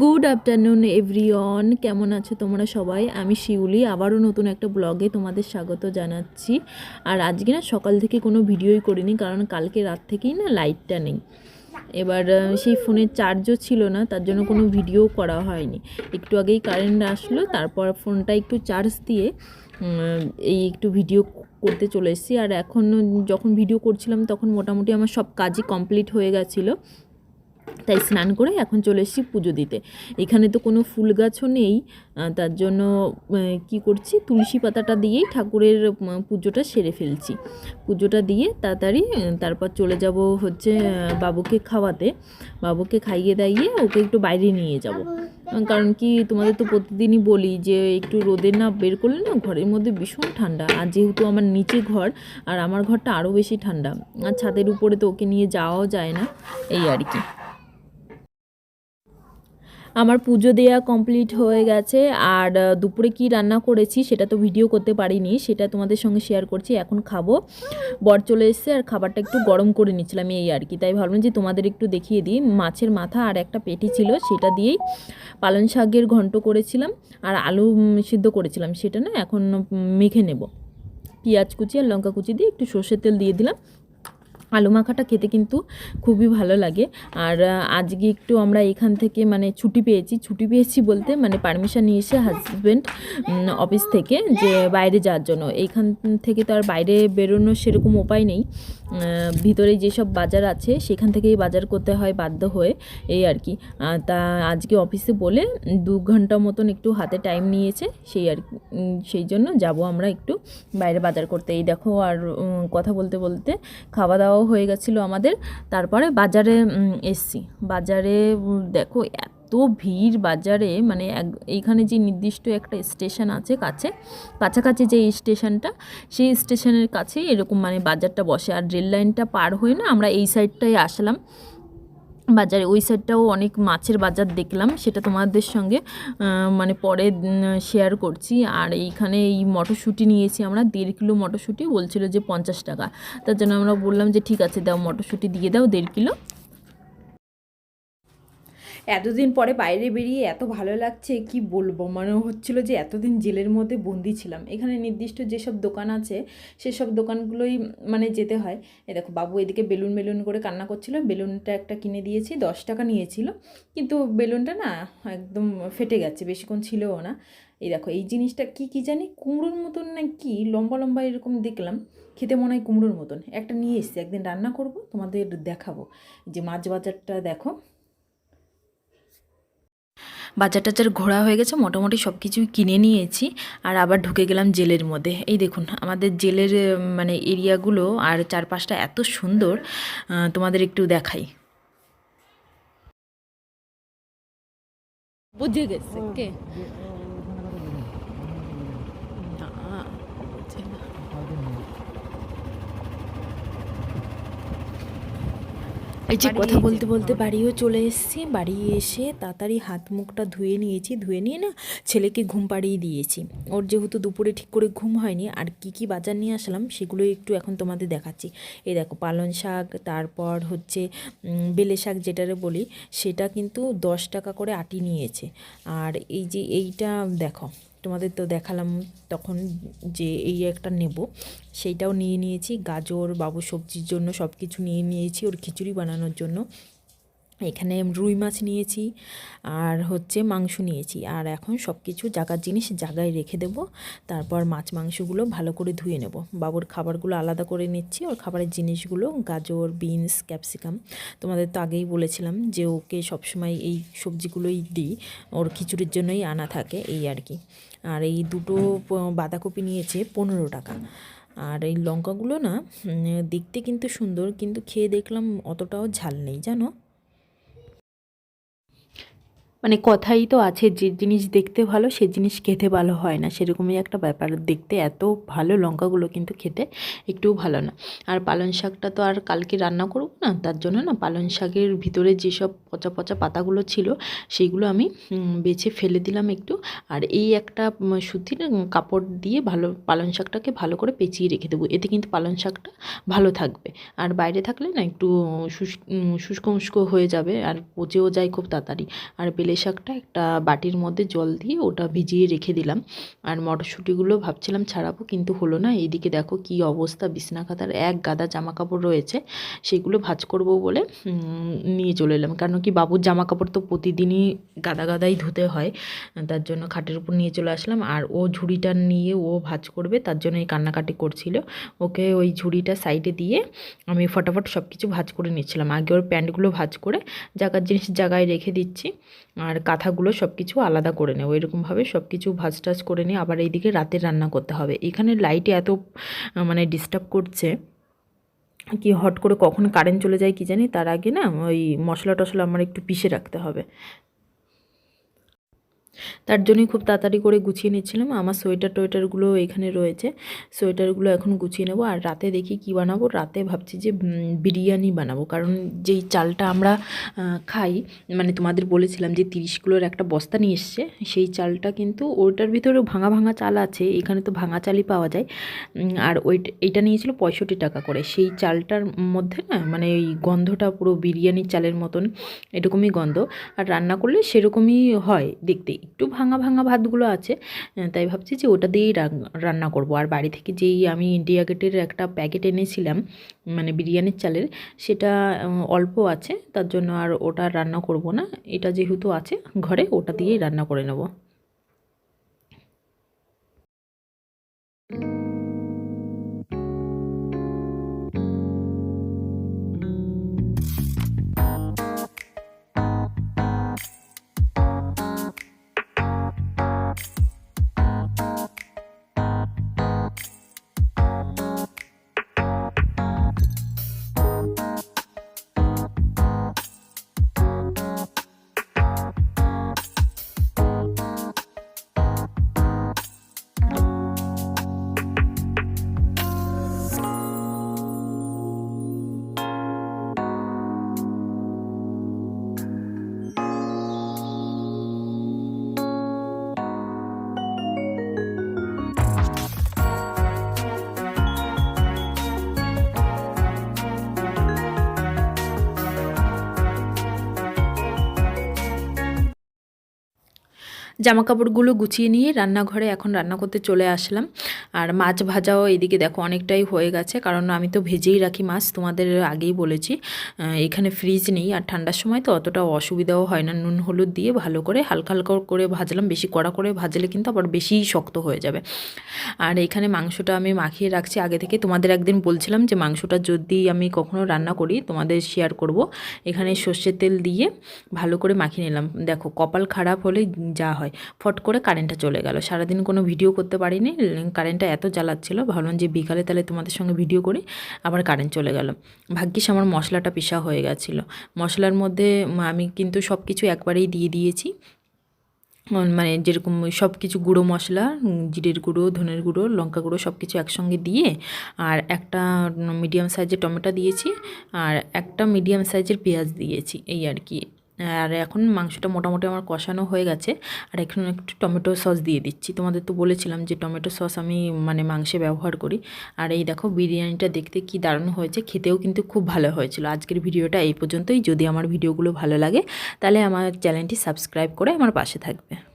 Good afternoon everyone কেমন আছো তোমরা সবাই? আমি শিউলি, আবারও নতুন একটা ব্লগে তোমাদের স্বাগত জানাচ্ছি। আর আজকে না সকাল থেকে কোনো ভিডিওই করিনি, কারণ কালকে রাত থেকেই না লাইটটা নেই। এবার সেই ফোনের চার্জও ছিল না, তার জন্য কোনো ভিডিও করা হয়নি। একটু আগেই কারেন্ট আসলো, তারপর ফোনটা একটু চার্জ দিয়ে এই একটু ভিডিও করতে চলে এসেছি। আর এখন যখন ভিডিও করছিলাম, তখন মোটামুটি আমার সব কাজই কমপ্লিট হয়ে গেছিল। তাই স্নান করে এখন চলে এসেছি পুজো দিতে। এখানে তো কোনো ফুল গাছও নেই তার জন্য কি করছি তুলসী পাতাটা দিয়েই ঠাকুরের পুজোটা সেরে ফেলছি। পুজোটা দিয়ে তাড়াতাড়ি তারপর চলে যাব হচ্ছে বাবুকে খাওয়াতে। বাবুকে খাইয়ে দাইয়ে ওকে একটু বাইরে নিয়ে যাব। কারণ কি তোমাদের তো প্রতিদিনই বলি যে একটু রোদে না বের করলে না ঘরের মধ্যে ভীষণ ঠান্ডা। আর যেহেতু আমার নিচে ঘর আর আমার ঘরটা আরও বেশি ঠান্ডা আর ছাদের উপরে তো ওকে নিয়ে যাওয়াও যায় না এই আর কি। আমার পুজো দেয়া কমপ্লিট হয়ে গেছে। আর দুপুরে কি রান্না করেছি সেটা তো ভিডিও করতে পারিনি, সেটা তোমাদের সঙ্গে শেয়ার করছি, এখন খাব। বর চলে এসছে আর খাবারটা একটু গরম করে নিচ্ছিলাম এই আর কি। তাই ভাবলাম যে তোমাদের একটু দেখিয়ে দিই, মাছের মাথা আর একটা পেটি ছিল, সেটা দিয়েই পালং শাকের ঘন্ট করেছিলাম আর আলু সিদ্ধ করেছিলাম, সেটা না এখন মেখে নেব। পেঁয়াজ কুচি আর লঙ্কা কুচি দিয়ে একটু সর্ষের তেল দিয়ে দিলাম আলু মাখাটা খেতে কিন্তু খুবই ভালো লাগে। আর আজকে একটু আমরা এখান থেকে মানে ছুটি পেয়েছি। ছুটি পেয়েছি বলতে মানে পারমিশন নিয়েছে হাজব্যান্ড অফিস থেকে যে বাইরে যাওয়ার জন্য। এইখান থেকে তো আর বাইরে বেরোনোর সেরকম উপায় নেই। ভিতরে যেসব বাজার আছে সেখান থেকেই বাজার করতে হয় বাধ্য হয়ে। এই আর কি। তা আজকে অফিসে বলে দু ঘণ্টা মতন একটু হাতে টাইম নিয়েছে। সেই আর সেই জন্য যাব আমরা একটু বাইরে বাজার করতে। এই দেখো আর কথা বলতে বলতে খাওয়া দাওয়াও হয়ে গেছিল আমাদের। তারপরে বাজারে এসছি। বাজারে দেখো এত ভিড় বাজারে মানে এক- এইখানে যে নির্দিষ্ট একটা স্টেশন আছে কাছে, কাছাকাছি যে স্টেশনটা, সেই স্টেশনের কাছে এরকম মানে বাজারটা বসে। আর রেল লাইনটা পার হয়ে না আমরা এই সাইডটাই আসলাম। বাজারে, ওই সাইডটাও অনেক মাছের বাজার দেখলাম, সেটা তোমাদের সঙ্গে মানে পরে শেয়ার করছি। আর এইখানে এই মটরশুঁটি নিয়েছি আমরা, দেড় কিলো মটরশুঁটি, বলছিল যে পঞ্চাশ টাকা। তার জন্য আমরা বললাম যে ঠিক আছে, দাও মটরশুঁটি দিয়ে দাও দেড় কিলো। এতদিন পরে বাইরে বেরিয়ে এত ভালো লাগছে, কি বলব? মনে হচ্ছিল যে এতদিন জেলের মধ্যে বন্দি ছিলাম। এখানে নির্দিষ্ট যেসব দোকান আছে, সেসব দোকানগুলোই মানে যেতে হয়। এ দেখো, বাবু এদিকে বেলুন বেলুন করে কান্না করছিল, বেলুনটা একটা কিনে দিয়েছি, দশ টাকা নিয়েছিল। কিন্তু বেলুনটা না একদম ফেটে গেছে, বেশিক্ষণ ছিলও না। এই দেখো, এই জিনিসটা কি কি জানি? কুমড়োর মতন না কি? লম্বা লম্বা এরকম দেখলাম, খেতে মনে হয় কুমড়োর মতন। একটা নিয়ে এসছি, একদিন রান্না করব, তোমাদের দেখাবো। যে মাছ বাজারটা দেখো বাজার টাজার ঘোরা হয়ে গেছে মোটামুটি সব কিছুই কিনে নিয়েছি আর আবার ঢুকে গেলাম জেলের মধ্যে। এই দেখুন আমাদের জেলের মানে এরিয়াগুলো আর চারপাশটা এত সুন্দর তোমাদের একটু দেখাই। বুঝে গেছে কে? এই যে কথা বলতে বলতে বাড়িও চলে এসেছি বাড়ি এসে তাড়াতাড়ি হাত মুখটা ধুয়ে নিয়েছি ধুয়ে নিয়ে না ছেলেকে ঘুম পাড়িয়ে দিয়েছি। ওর যেহেতু দুপুরে ঠিক করে ঘুম হয়নি আর কি কি বাজার নিয়ে আসলাম সেগুলো একটু এখন তোমাদের দেখাচ্ছি। এই দেখো পালং শাক তারপর হচ্ছে বেলে শাক যেটারে বলি সেটা কিন্তু দশ টাকা করে আটি নিয়েছে। আর এই যে এইটা দেখো তোমাদের তো দেখালাম তখন যে এই একটা নেব। সেইটাও নিয়ে নিয়েছি। গাজর, বাবু সবজির জন্য সব কিছু নিয়ে নিয়েছি। ওর খিচুড়ি বানানোর জন্য। এখানে রুই মাছ নিয়েছি আর হচ্ছে মাংস নিয়েছি। আর এখন সব কিছু জাগার জিনিস জায়গায় রেখে দেব। তারপর মাছ মাংসগুলো ভালো করে ধুয়ে নেব। বাবুর খাবারগুলো আলাদা করে নিচ্ছি। ওর খাবারের জিনিসগুলো গাজর, বিনস, ক্যাপসিকাম। তোমাদের তো আগেই বলেছিলাম যে ওকে সবসময় এই সবজিগুলোই দিই। ওর খিচুড়ির জন্যই আনা থাকে এই আর কি। আর এই দুটো বাঁধাকপি নিয়েছে পনেরো টাকা। আর এই লঙ্কাগুলো না দেখতে কিন্তু সুন্দর। কিন্তু খেয়ে দেখলাম অতটাও ঝাল নেই, জানো? মানে কথাই তো আছে, যে জিনিস দেখতে ভালো, সে জিনিস খেতে ভালো হয় না। সেরকমই একটা ব্যাপার। দেখতে এত ভালো লঙ্কাগুলো কিন্তু খেতে একটুও ভালো না। আর পালং শাকটা তো আর কালকে রান্না করব না, তার জন্য না পালং শাকের ভিতরে যেসব পচা পচা পাতাগুলো ছিল, সেইগুলো আমি বেছে ফেলে দিলাম একটু। আর এই একটা সুতির কাপড় দিয়ে ভালো পালং শাকটাকে ভালো করে পেঁচিয়ে রেখে দেবো। এতে কিন্তু পালং শাকটা ভালো থাকবে। আর বাইরে থাকলে না একটু শুষ্ক শুষ্ক হয়ে যাবে, আর পচেও যায় খুব তাড়াতাড়ি। আর কলে শাকটা একটা বাটির মধ্যে জল দিয়ে ওটা ভিজিয়ে রেখে দিলাম। আর মটরশুঁটিগুলো ভাবছিলাম ছাড়াবো, কিন্তু হলো না। এইদিকে দেখো কি অবস্থা, বিছনা খাতার এক গাদা জামা কাপড় রয়েছে, সেগুলো ভাজ করব বলে নিয়ে চলে এলাম। কারণ কি বাবুর জামা কাপড় তো প্রতিদিনই গাদা গাদাই ধুতে হয়, তার জন্য খাটের উপর নিয়ে চলে আসলাম। আর ও ঝুড়িটা নিয়ে ও ভাজ করবে, তার জন্য এই কান্নাকাটি করছিল। ওকে ওই ঝুড়িটা সাইডে দিয়ে আমি ফটাফট সব কিছু ভাজ করে নিচ্ছিলাম। আগে ওর প্যান্টগুলো ভাজ করে জায়গার জিনিস জায়গায় রেখে দিচ্ছি। আর কাঁথাগুলো সব কিছু আলাদা করে নেব। এরকমভাবে সব কিছু ভাজ টাজ করে নিয়ে আবার এইদিকে রাতে রান্না করতে হবে। এখানে লাইট এত মানে ডিস্টার্ব করছে কি হট করে কখন কারেন্ট চলে যায় কি জানি, তার আগে না ওই মশলা টশলা আমার একটু পিষে রাখতে হবে। তার জন্যই খুব তাড়াতাড়ি করে গুছিয়ে নিচ্ছিলাম। আমার সোয়েটার টোয়েটারগুলো এখানে রয়েছে। সোয়েটারগুলো এখন গুছিয়ে নেব। আর রাতে দেখি কি বানাবো? রাতে ভাবছি যে বিরিয়ানি বানাবো। কারণ যেই চালটা আমরা খাই মানে তোমাদের বলেছিলাম যে তিরিশ কিলোর একটা বস্তা নিয়ে এসছে, সেই চালটা কিন্তু ওইটার ভিতরে ভাঙা ভাঙা চাল আছে। এখানে তো ভাঙা চালই পাওয়া যায়। আর ওই এইটা নিয়েছিল পঁয়ষট্টি টাকা করে। সেই চালটার মধ্যে না মানে ওই গন্ধটা পুরো বিরিয়ানির চালের মতন, এরকমই গন্ধ। আর রান্না করলে সেরকমই হয় দেখতে। একটু ভাঙা ভাঙা ভাতগুলো আছে তাই ভাবছি যে ওটা দিয়েই রান- রান্না করব। আর বাড়ি থেকে যেই আমি ইন্ডিয়া গেটের একটা প্যাকেট এনেছিলাম মানে বিরিয়ানির চালের, সেটা অল্প আছে, তার জন্য আর ওটা রান্না করব না। এটা যেহেতু আছে ঘরে, ওটা দিয়েই রান্না করে নেব। জামা কাপড়গুলো গুছিয়ে নিয়ে রান্নাঘরে এখন রান্না করতে চলে আসলাম। আর মাছ ভাজাও এদিকে দেখো অনেকটাই হয়ে গেছে, কারণ আমি তো ভেজেই রাখি মাছ, তোমাদের আগেই বলেছি। এখানে ফ্রিজ নেই, আর ঠান্ডার সময় তো অতটা অসুবিধাও হয় না, নুন হলুদ দিয়ে ভালো করে হালকা হালকা করে ভাজলাম, বেশি কড়া করে ভাজলে কিন্তু আবার বেশিই শক্ত হয়ে যাবে। আর এখানে মাংসটা আমি মাখিয়ে রাখছি, আগে থেকে তোমাদের একদিন বলছিলাম যে মাংসটা যদি আমি কখনো রান্না করি, তোমাদের শেয়ার করব। এখানে সর্ষের তেল দিয়ে ভালো করে মাখিয়ে নিলাম। দেখো, কপাল খারাপ হলে যা হয়। ফট করে কারেন্টটা চলে গেল। সারাদিন কোনো ভিডিও করতে পারিনি কারেন্টটা এত জ্বালাচ্ছিল। ভাবলাম যে বিকালে তাহলে তোমাদের সঙ্গে ভিডিও করি, আবার কারেন্ট চলে গেল। ভাগ্যিস আমার মশলাটা পিসা হয়ে গেছিল। মশলার মধ্যে আমি কিন্তু সব কিছু একবারেই দিয়ে দিয়েছি। মানে যেরকম সব কিছু গুঁড়ো মশলা জিরের গুঁড়ো, ধনের গুঁড়ো, লঙ্কা গুঁড়ো সব কিছু একসঙ্গে দিয়ে, আর একটা মিডিয়াম সাইজের টমেটো দিয়েছি, আর একটা মিডিয়াম সাইজের পেঁয়াজ দিয়েছি, এই আর কি। আর এখন মাংসটা মোটামুটি আমার কষানো হয়ে গেছে। আর এখন একটু টমেটো সস দিয়ে দিচ্ছি। তোমাদের তো বলেছিলাম যে টমেটো সস আমি মানে মাংসে ব্যবহার করি। আর এই দেখো বিরিয়ানিটা দেখতে কি দারুণ হয়েছে। খেতেও কিন্তু খুব ভালো হয়েছিল। আজকের ভিডিওটা এই পর্যন্তই। যদি আমার ভিডিওগুলো ভালো লাগে, তাহলে আমার চ্যানেলটি সাবস্ক্রাইব করে আমার পাশে থাকবে।